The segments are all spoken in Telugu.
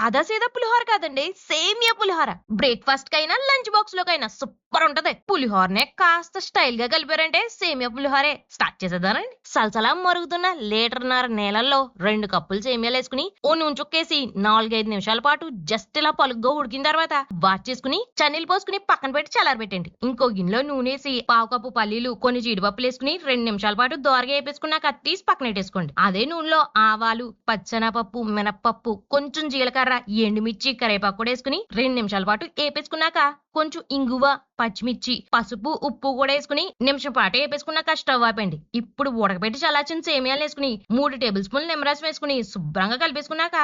సాదా సీదా పులిహోర కాదండి సేమియా పులిహోర. బ్రేక్ఫాస్ట్ కైనా లంచ్ బాక్స్ లోకైనా సూపర్ ఉంటది. పులిహోరనే కాస్త స్టైల్గా కలిపారంటే సేమియా పులిహోరే. స్టార్ట్ చేసేదానండి సలసలా మరుగుతున్న లీటర్న్నర నేలల్లో రెండు కప్పులు సేమియాలు వేసుకుని ఓ నూనె నాలుగైదు నిమిషాల పాటు జస్ట్ ఇలా పలుగ్గా ఉడికిన తర్వాత వాచ్ చేసుకుని చన్నీలు పోసుకుని పక్కన పెట్టి చల్లారబెట్టండి ఇంకో గిన్నెలో నూనె వేసి పావు కప్పు పల్లీలు కొన్ని జీడిపప్పులు వేసుకుని రెండు నిమిషాల పాటు దోరగా వేపేసుకున్నాక తీసి పక్కన పెట్టేసుకోండి. అదే నూనెలో ఆవాలు పచ్చనపప్పు మినప్పప్పు కొంచెం జీలకర్ర ఎండుమిర్చి కరేపాకు కూడా వేసుకుని రెండు నిమిషాల పాటు వేపేసుకున్నాక కొంచెం ఇంగువ పచ్చిమిర్చి పసుపు ఉప్పు కూడా వేసుకుని నిమిషం పాటు వేపేసుకున్నాక స్టవ్ ఆపండి ఇప్పుడు ఉడకబెట్టి చల్లార్చిన సేమియాలు వేసుకుని మూడు టేబుల్ స్పూన్లు నిమ్మరసం వేసుకుని శుభ్రంగా కలిపేసుకున్నాక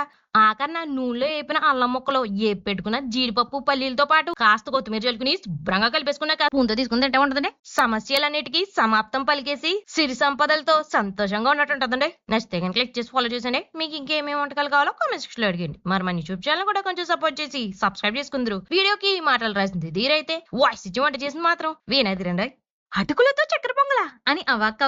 ఆఖరణ నూనెలో వేపిన అల్లం ముక్కలు ఏపి పెట్టుకున్న జీడిపప్పు పల్లీలతో పాటు కాస్త కొత్తిమీర చల్లుకుని శుభ్రంగా కలిపేసుకున్నాక పూంతో తీసుకుని తింటే ఉంటుందండి. సమస్యలన్నిటికీ సమాప్తం పలికేసి సిరి సంపదలతో సంతోషంగా ఉన్నట్టు ఉంటుందండి. నచ్చితే కనుక క్లిక్ చేసి ఫాలో చేసండి మీకు ఇంకేమేమి వంటకాలు కావాలో కామెంట్ సెక్షన్లో అడిగండి. మరి మన యూట్యూబ్ ఛానల్ కూడా కొంచెం సపోర్ట్ చేసి సబ్స్క్రైబ్ చేసుకుందరు. వీడియోకి మాటలు రాసింది దీరైతే వాయిస్ ఇచ్చి వంట చేసింది మాత్రం వీణాదిరండి అటుకులతో చక్కెర పొంగలా అని అవాక్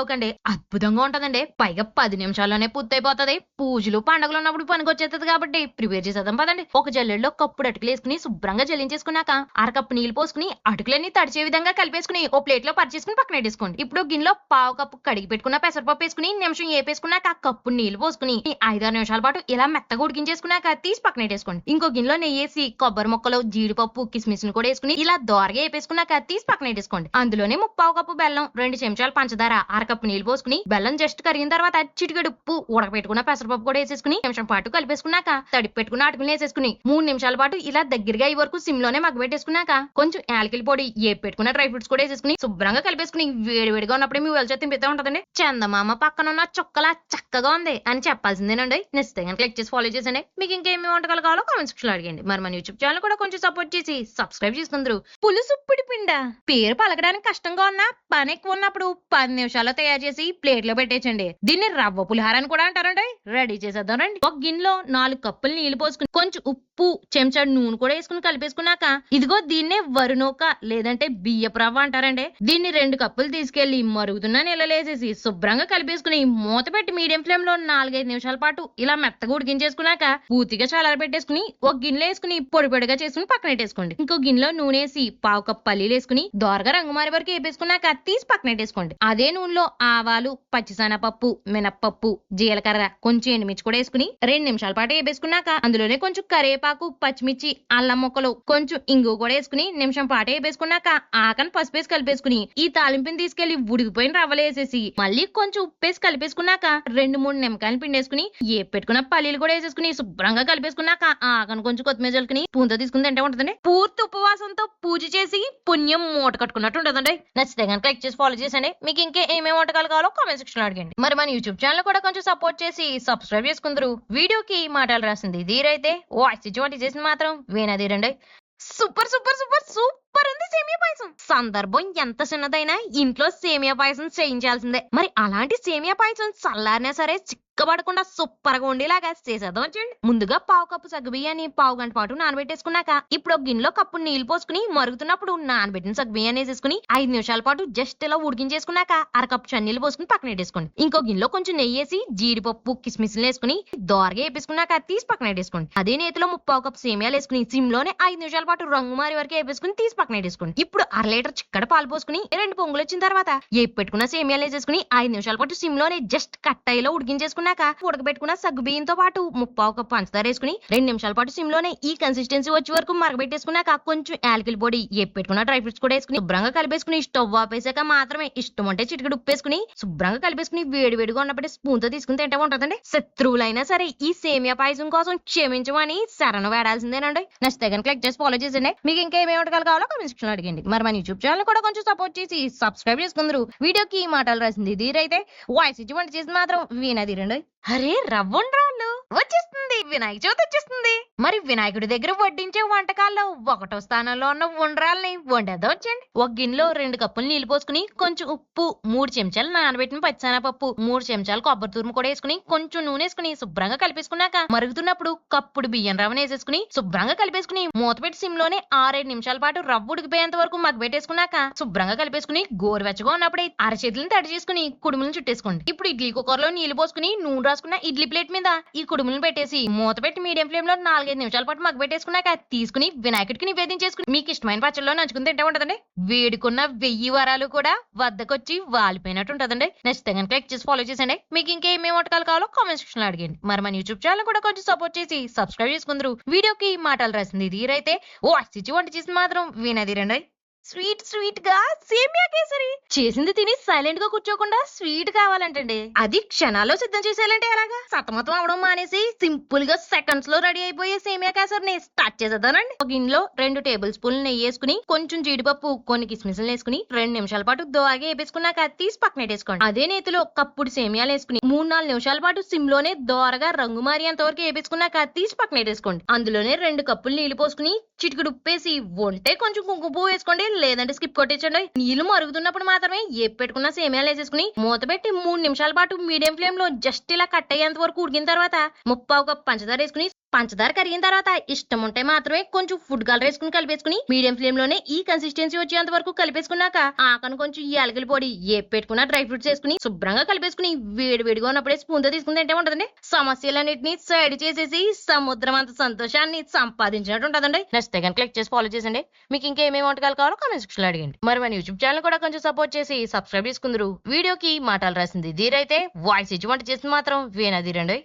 అద్భుతంగా ఉంటదండి. పైగా పది నిమిషాల్లోనే పూర్తయిపోతది. పూజలు పండుగలు ఉన్నప్పుడు పనికొచ్చేస్తుంది కాబట్టి ప్రిపేర్ చేసేద్దాం పదండి. ఒక జల్లెడలో కప్పుడు అటుకులు వేసుకుని శుభ్రంగా జల్లించేసుకున్నాక అరకప్పు నీళ్ళు పోసుకుని అటుకులన్నీ తడిచే విధంగా కలిపేసుకుని ఓ ప్లేట్లో పరిచేసుకుని పక్కన పెట్టేసుకోండి. ఇప్పుడు గిన్నెలో పావు కప్పు కడిగి పెట్టుకున్న పెసరపప్పు వేసుకుని నిమిషం ఏపేసుకున్నాక కప్పు నీళ్ళు పోసుకుని ఐదారు నిమిషాల పాటు ఇలా మెత్తగా ఉడికించేసుకున్నాక తీసి పక్కన పెట్టేసుకోండి. ఇంకో గిన్నెలో నెయ్యి వేసి కొబ్బరి ముక్కలు జీడిపప్పు కిస్మిస్ కూడా వేసుకుని ఇలా దోరగా వేపేసుకున్నాక తీసి పక్కన పెట్టేసుకోండి. అందులోనే ముప్పావు కప్పు బెల్లం రెండు చెంచాలు పంచదార అరకప్పు నీళ్ళు పోసుకుని బెల్లం జస్ట్ కరిగిన తర్వాత చిటికెడు ఉప్పు ఉడకబెట్టుకున్న పెసరపప్పు కూడా వేసేసుకుని నిమిషం పాటు కలిపేసుకున్నాక తడిపి పెట్టుకున్న అటుకులు వేసేసుకుని మూడు నిమిషాల పాటు ఇలా దగ్గరగా అయ్యే వరకు సిమ్లోనే మగ్గబెట్టేసుకున్నాక కొంచెం యాలకిల పొడి ఏ పెట్టుకున్న డ్రై ఫ్రూట్స్ కూడా వేసేసుకుని శుభ్రంగా కలిపేసుకుని వేడి వేడిగా ఉన్నప్పుడే మీ వెళ్ళి తింపితే ఉంటదండి. చందమామ పక్కన ఉన్న చుక్కలా చక్కగా ఉంది అని చెప్పాల్సిందేనండి. కనుక క్లిక్ చేసి ఫాలో చేసండి మీకు ఇంకేమి వంటకాలు కావాలో కామెంట్ సెక్షన్లో అడిగండి. మరి మన యూట్యూబ్ ఛానల్ కూడా కొంచెం సపోర్ట్ చేసి సబ్స్క్రైబ్ చేసుకుందరు పులుసు పిడి పిండ? పేరు పలకడానికి కష్టంగా ఉన్నా పని ఎక్కువ ఉన్నప్పుడు పది నిమిషాల్లో తయారు చేసి ప్లేట్లో పెట్టేయచ్చండి. దీన్ని రవ్వ పులిహార అని కూడా అంటారండి. రెడీ చేసేద్దాం రండి. ఒక గిన్నెలో నాలుగు కప్పులు నీళ్ళు పోసుకుని కొంచెం ఉప్పు చెంచాడు నూనె కూడా వేసుకుని కలిపేసుకున్నాక ఇదిగో దీన్నే వరునోక లేదంటే బియ్యపు రవ్వ అంటారండి. దీన్ని రెండు కప్పులు తీసుకెళ్ళి మరుగుతున్న నీళ్ళలో వేసేసి శుభ్రంగా కలిపేసుకుని మూత పెట్టి మీడియం ఫ్లేమ్లో నాలుగైదు నిమిషాల పాటు ఇలా మెత్తగా ఉడికించేసుకున్నాక పూర్తిగా చల్లారబెట్టేసుకుని ఒక గిన్నెలో వేసుకుని పొడి పొడిగా చేసుకుని పక్కన పెట్టేసుకోండి. ఇంకో గిన్నెలో నూనె వేసి పావు కప్పు పల్లీలు వేసుకుని దోరగా రంగు మారి వరకు వేపేసుకున్నాక తీసి పక్కన పెట్టేసుకోండి. అదే నూనెలో ఆవాలు పచ్చిసెనపప్పు మినప్పప్పు జీలకర్ర కొంచెం ఎండుమిర్చి కూడా వేసుకుని రెండు నిమిషాల పాటు వేపేసుకున్నాక అందులోనే కొంచెం కరేపాకు పచ్చిమిర్చి అల్లం ముక్కలు కొంచెం ఇంగు కూడా వేసుకుని నిమిషం పాటు వేపేసుకున్నాక ఆకని పసుపు వేసి కలిపేసుకుని ఈ తాలింపుని తీసుకెళ్ళి ఉడికిపోయిన రవ్వలు వేసేసి మళ్ళీ కొంచెం ఉప్పు వేసి కలిపేసుకున్నాక రెండు మూడు నిమ్మకాయలు పిండేసుకుని ఏ పెట్టుకున్న పల్లీలు కూడా వేసేసుకుని శుభ్రంగా కలిపేసుకున్నాక ఆకని కొంచెం కొత్తిమీర చల్లుకుని పూంతో తీసుకుని తింటే ఉంటుందండి. పూర్తి ఉపవాసంతో పూజ చేసి పుణ్యం మూట కట్టుకున్నట్టు ఉంటుందండి. నచ్చితే కనుక లైక్ చేసి ఫాలో చేసండి మీకు ఇంకే ఏమేమి వంటకాలు కావాలో కామెంట్ సెక్షన్లో అడగండి. మరి మన యూట్యూబ్ ఛానల్ కూడా కొంచెం సపోర్ట్ చేసి సబ్స్క్రైబ్ చేసుకుందరు. వీడియోకి మాటలు రాసింది ధీరైతే వాయిస్ ఇటువంటి చేసింది మాత్రం వీణాధీరండి సూపర్ సూపర్ సూపర్ సూపర్. ఉంది సేమియా పాయసం. సందర్భం ఎంత చిన్నదైనా ఇంట్లో సేమియా పాయసం చేయించాల్సిందే. మరి అలాంటి సేమియా పాయసం చల్లారినా సరే చిక్కబడకుండా సూపర్గా ఉండేలాగా చేసేద్దాం వచ్చండి ముందుగా పావు కప్పు సగ్గుబియ్యాన్ని పావు గంట పాటు నానబెట్టేసుకున్నాక ఇప్పుడు ఒక గిన్నెలో కప్పు నీళ్ళు పోసుకుని మరుగుతున్నప్పుడు నానబెట్టిన సగ్గుబియ్యాన్ని వేసేసుకుని ఐదు నిమిషాల పాటు జస్ట్ ఇలా ఉడికించేసుకున్నాక అరకప్పు చన్నీళ్ళు పోసుకుని పక్కన పెట్టేసుకోండి. ఇంకో గిన్నెలో కొంచెం నెయ్యి వేసి జీడిపప్పు కిస్మిస్లు వేసుకుని దోరగా వేపేసుకున్నాక తీసి పక్కన పెట్టేసుకోండి. అదే నేతిలో ముప్పావు కప్పు సేమియాలు వేసుకుని సిమ్లోనే ఐదు నిమిషాల పాటు రంగు మారి వరకు వేపేసుకుని తీసి పక్కన వేసుకుని ఇప్పుడు అర లీటర్ చిక్కడ పాలు పోసుకుని రెండు పొంగులు వచ్చిన తర్వాత ఏపి పెట్టుకున్న సేమియాలు వేసేసుకుని ఐదు నిమిషాల పాటు సిమ్లోనే జస్ట్ కట్టాయిలో ఉడికించేసుకున్నాక ఉడకబెట్టుకున్న సగ్గు బియ్యంతో పాటు ముప్పావు కప్పు పంచదార వేసుకుని రెండు నిమిషాల పాటు సిమ్లోనే ఈ కన్సిస్టెన్సీ వచ్చే వరకు మరగబెట్టేసుకున్నాక కొంచెం యాలకిల్ పొడి ఏ పెట్టుకున్న డ్రై ఫ్రూట్స్ కూడా వేసుకుని శుభ్రంగా కలిపేసుకుని స్టవ్ ఆపేసాక మాత్రమే ఇష్టం అంటే చిటికడు ఉప్పేసుకుని శుభ్రంగా కలిపేసుకుని వేడి వేడిగా ఉన్నప్పుడే స్పూన్తో తీసుకుని తింటే ఉంటుందండి శత్రువులైనా సరే ఈ సేమియా పాయసం కోసం క్షమించమని శరణు వేడాల్సిందేనండి. నచ్చితే కనుక క్లిక్ చేసి ఫాలో చేసిండే మీకు ఇంకా ఏమేమి వంటకాలు కావాలో కామెంట్ అడిగండి. మరి మన యూట్యూబ్ ఛానల్ కూడా కొంచెం సపోర్ట్ చేసి సబ్స్క్రైబ్ చేసుకుందరు. వీడియోకి ఈ మాటలు రాసింది ధీరైతే వాయిస్ ఇచ్చి వంట చేసి మాత్రం వీణాధీరండి అరే రవ్వుండ్రాళ్ళు! వచ్చేస్తుంది వినాయక చవితి వచ్చేస్తుంది. మరి వినాయకుడి దగ్గర వడ్డించే వంటకాల్లో ఒకటో స్థానంలో ఉన్న ఉండ్రాల్ని వండేద్దాం వచ్చండి ఒక గిన్నెలో రెండు కప్పులు నీళ్ళు పోసుకుని కొంచెం ఉప్పు మూడు చెంచాలు నానబెట్టిన పచ్చెనపప్పు మూడు చెంచాలు కొబ్బరి తురుము కూడా వేసుకుని కొంచెం నూనె వేసుకుని శుభ్రంగా కలిపేసుకున్నాక మరుగుతున్నప్పుడు కప్పుడు బియ్యం రవ్వని వేసేసుకుని శుభ్రంగా కలిపేసుకుని మూత పెట్టి సిమ్లోనే ఆరేడు నిమిషాల పాటు రవ్వ ఉడికిపోయేంత వరకు మగ్గబెట్టేసుకున్నాక శుభ్రంగా కలిపేసుకుని గోరువెచ్చగా ఉన్నప్పుడే అరచేతులను తడి చేసుకుని కుడుములను చుట్టేసుకోండి. ఇప్పుడు ఇడ్లీ కుక్కర్లో నీళ్ళు పోసుకుని నూనె రాసుకున్న ఇడ్లీ ప్లేట్ మీద ఈ కుడుములను పెట్టేసి మూత పెట్టి మీడియం ఫ్లేమ్లో నాలుగైదు నిమిషాల పాటు మగ్గ పెట్టేసుకున్నాక తీసుకుని వినాయకుడికి నివేదన చేసుకుని మీకు ఇష్టమైన పచ్చళ్ళలో నంచుకుని తింటే ఉంటదండి. వేడుకున్న వెయ్యి వరాలు కూడా వద్దకొచ్చి వాలిపోయినట్టు ఉంటదండి. నచ్చితే క్లిక్ చేసి ఫాలో చేసండి మీకు ఇంకేమేమి వంటకాలు కావాలో కామెంట్ సెక్షన్లో అడిగండి. మరి మన యూట్యూబ్ ఛానల్ కూడా కొంచెం సపోర్ట్ చేసి సబ్స్క్రైబ్ చేసుకుందరు. వీడియోకి మాటలు రాసింది ఇది అయితే ఓ అచ్చిచ్చి వంట చేసింది మాత్రం వినది రండి స్వీట్ స్వీట్గా సేమియా కేసరి. చేసింది తిని సైలెంట్గా కూర్చోకుండా స్వీట్ కావాలంటండి. అది క్షణాల్లో సిద్ధం చేసేయాలంటే ఎలాగా? సతమతం అవడం మానేసి సింపుల్గా సెకండ్స్లో రెడీ అయిపోయే సేమియా కేసరిని స్టార్ట్ చేసేద్దానండి ఒక గిన్నెలో రెండు టేబుల్ స్పూన్లు నెయ్యి వేసుకుని కొంచెం జీడిపప్పు కొన్ని కిస్మిస్లు వేసుకుని రెండు నిమిషాల పాటు దోరగా వేపేసుకున్నాక తీసి పక్కన వేసుకోండి అదే నేతిలో కప్పుడు సేమియాలు వేసుకుని మూడు నాలుగు నిమిషాల పాటు సిమ్లోనే దోరగా రంగు మారేంత వరకు వేపేసుకున్నాక తీసి పక్కన అందులోనే రెండు కప్పులు నీళ్ళు పోసుకుని చిటికెడు ఉప్పేసి వంటే కొంచెం కుంకుమ పువ్వు వేసుకోండి లేదంటే స్కిప్ కొట్టించండి. నీళ్ళు మరుగుతున్నప్పుడు మాత్రమే ఏ పెట్టుకున్న సేమియాలు వేసేసుకుని మూత పెట్టి మూడు నిమిషాల పాటు మీడియం ఫ్లేమ్లో జస్ట్ ఇలా కట్ అయ్యేంత వరకు ఉడికిన తర్వాత ముప్పావు కప్ పంచదార వేసుకుని పంచదార కరిగిన తర్వాత ఇష్టం ఉంటే మాత్రమే కొంచెం ఫుడ్ కలర్ వేసుకుని కలిపేసుకుని మీడియం ఫ్లేమ్లోనే ఈ కన్సిస్టెన్సీ వచ్చేంత వరకు కలిపేసుకున్నాక ఆకను కొంచెం యాలకల పొడి ఏ పెట్టుకున్న డ్రై ఫ్రూట్స్ వేసుకుని శుభ్రంగా కలిపేసుకుని వేడి వేడిగా ఉన్నప్పుడే స్పూన్తో తీసుకుని తింటే ఉంటదండి. సమస్యలన్నింటినీ సైడ్ చేసేసి సముద్రం అంత సంతోషాన్ని సంపాదించినట్టు ఉంటదండి. నచ్చితే కనుక క్లిక్ చేసి ఫాలో చేసండి మీకు ఇంకేమేమి వంటకాలు కావాలో కామెంట్ సెక్షన్లో అడిగండి. మరి మన యూట్యూబ్ ఛానల్ కూడా కొంచెం సపోర్ట్ చేసి సబ్స్క్రైబ్ చేసుకుందరు. వీడియోకి మాటలు రాసింది దీరైతే వాయిస్ ఇచ్చి వంట చేసింది మాత్రం వీణధీరండి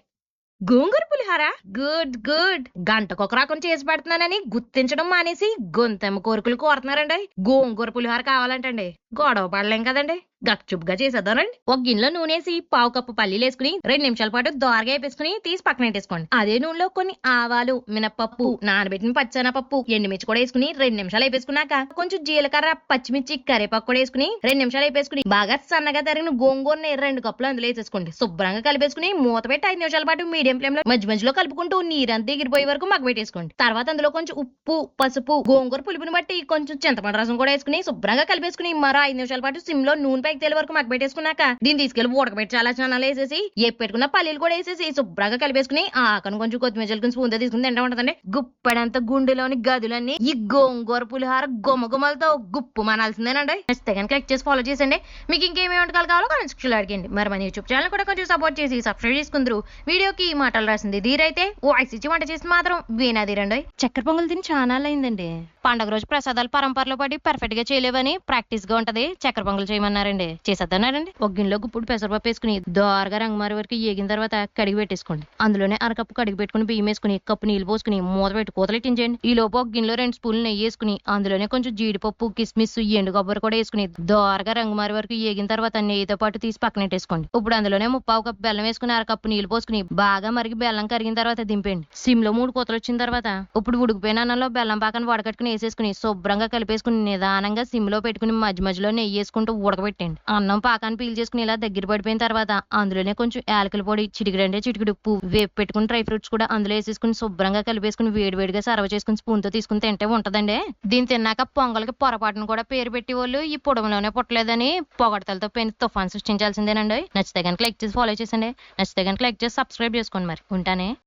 గోంగూర పులిహార? Good good. గంటకొక రకం చేసి పెడుతున్నానని గుర్తించడం మానేసి గొంతెమ్మ కోరికలు కోరుతున్నారండి. గోంగూర పులిహార కావాలంటండి. గొడవ పడలేం కదండి. గప్చుప్గా చేసేద్దానండి ఒక గిన్నెలో నూనేసి పావు కప్పు పల్లీలు వేసుకుని రెండు నిమిషాల పాటు దోరగా వేపేసుకుని తీసి పక్కన పెట్టేసుకోండి. అదే నూనెలో కొన్ని ఆవాలు మినపప్పు నానబెట్టిన పచ్చనపప్పు ఎండుమిర్చి కూడా వేసుకుని రెండు నిమిషాలు వేపేసుకున్నాక కొంచెం జీలకర్ర పచ్చిమిర్చి కరివేపాకు కూడా వేసుకుని రెండు నిమిషాలు వేపేసుకుని బాగా సన్నగా తరిగిన గోంగూరని రెండు కప్పులు అందులో వేసేసుకోండి. శుభ్రంగా కలిపేసుకుని మూత పెట్టి ఐదు నిమిషాల పాటు మీడియం ఫ్లేమ్లో మధ్య మధ్యలో కలుపుకుంటూ నీరంతా ఎగిరిపోయే వరకు మగ్గబెట్టేసుకోండి తర్వాత అందులో కొంచెం ఉప్పు పసుపు గోంగూర పులుపుని బట్టి కొంచెం చింతపండు రసం కూడా వేసుకుని శుభ్రంగా కలిపేసుకుని మరో ఐదు నిమిషాల పాటు సిమ్లో నూనె పైకి తేలి వరకు మగ్గబెట్టేసుకున్నాక దీన్ని తీసుకెళ్ళి ఉడకబెట్టి చాలా ఛానల్ వేసేసి ఏ పెట్టుకున్న పల్లీలు కూడా వేసేసి శుభ్రంగా కలిపేసుకుని ఆకను కొంచెం కొత్తిమీర చల్లుకుని స్పూన్తో తీసుకుని తింటా ఉంటదండి. గుప్పెడంత గుండెలోని గదులన్నీ ఈ గోంగూర పులిహార గుమగుమలతో గుప్పు మనాల్సిందేనండి. నచ్చితే కనుక క్లిక్ చేసి ఫాలో చేసండి మీకు ఇంకేమేమి వంటకాలు కావాలో కామెంట్ సెక్షన్ అడిగండి. మరి మన యూట్యూబ్ ఛానల్ కూడా కొంచెం సపోర్ట్ చేసి సబ్స్క్రైబ్ చేసుకుందరు. వీడియోకి మాటలు రాసింది దీరైతే ఓ ఇచ్చి వంట చేసి మాత్రం వీణాధీరండి చక్కెర పొంగల్ తిని చాలా అయిందండి పండగ రోజు ప్రసాదాలు పరంపరలో పడి పర్ఫెక్ట్గా చేయలేవని ప్రాక్టీస్గా ఉంటది. చక్కెర పొంగలు చేయమన్నారండి. చేసేద్దన్నారండి. ఒక గిన్నెలో గుప్పుడు పెసరపప్పు వేసుకుని దోరగా రంగుమారి వరకు ఏగిన తర్వాత కడిగి పెట్టేసుకోండి. అందులోనే అరకప్పు కడిగి పెట్టుకుని బియ్యం వేసుకుని కప్పు నీళ్ళు పోసుకుని మూత పెట్టి కూతలెట్టించండి ఈ లోపు ఒక గిన్నెలో రెండు స్పూన్లు నెయ్యి వేసుకుని అందులోనే కొంచెం జీడిపప్పు కిస్మిస్ ఎండు కొబ్బరి కూడా వేసుకుని దోరగా రంగుమారి వరకు ఏగిన తర్వాత నెయ్యితో పాటు తీసి పక్కన పెట్టేసుకోండి. ఇప్పుడు అందులోనే ముప్పావు కప్పు బెల్లం వేసుకుని అరకప్పు నీళ్ళు పోసుకుని బాగా మరిగి బెల్లం కరిగిన తర్వాత దింపండి సిమ్లో మూడు కూతలు వచ్చిన తర్వాత ఇప్పుడు ఉడికిపోయిన అన్నంలో బెల్లం పాకను వడకట్టుకుని వేసేసుకుని శుభ్రంగా కలిపేసుకుని నిదానంగా సిమ్లో పెట్టుకుని మధ్య మధ్యలో నెయ్యి వేసుకుంటూ ఉడకబెట్టండి అన్నం పాకాన్ని పీల్ చేసుకుని ఇలా దగ్గర పడిపోయిన తర్వాత అందులోనే కొంచెం యాలకుల పొడి చిటికిడంటే చిటికిడు ఉప్పు వేపు పెట్టుకుని డ్రై ఫ్రూట్స్ కూడా అందులో వేసేసుకుని శుభ్రంగా కలిపేసుకుని వేడివేడిగా సర్వ్ చేసుకుని స్పూన్తో తీసుకుని తింటే ఉంటదండి. దీన్ని తిన్నాక పొంగల్కి పొరపాటును కూడా పేరు పెట్టి వాళ్ళు ఈ పొడవులోనే పుట్టలేదని పొగడతలతో పెని తుఫాన్ సృష్టించాల్సిందేనండి. నచ్చితే కనుక లైక్ చేసి ఫాలో చేసండి. నచ్చితే కనుక లైక్ చేసి సబ్స్క్రైబ్ చేసుకోండి మరి. ఉంటానే?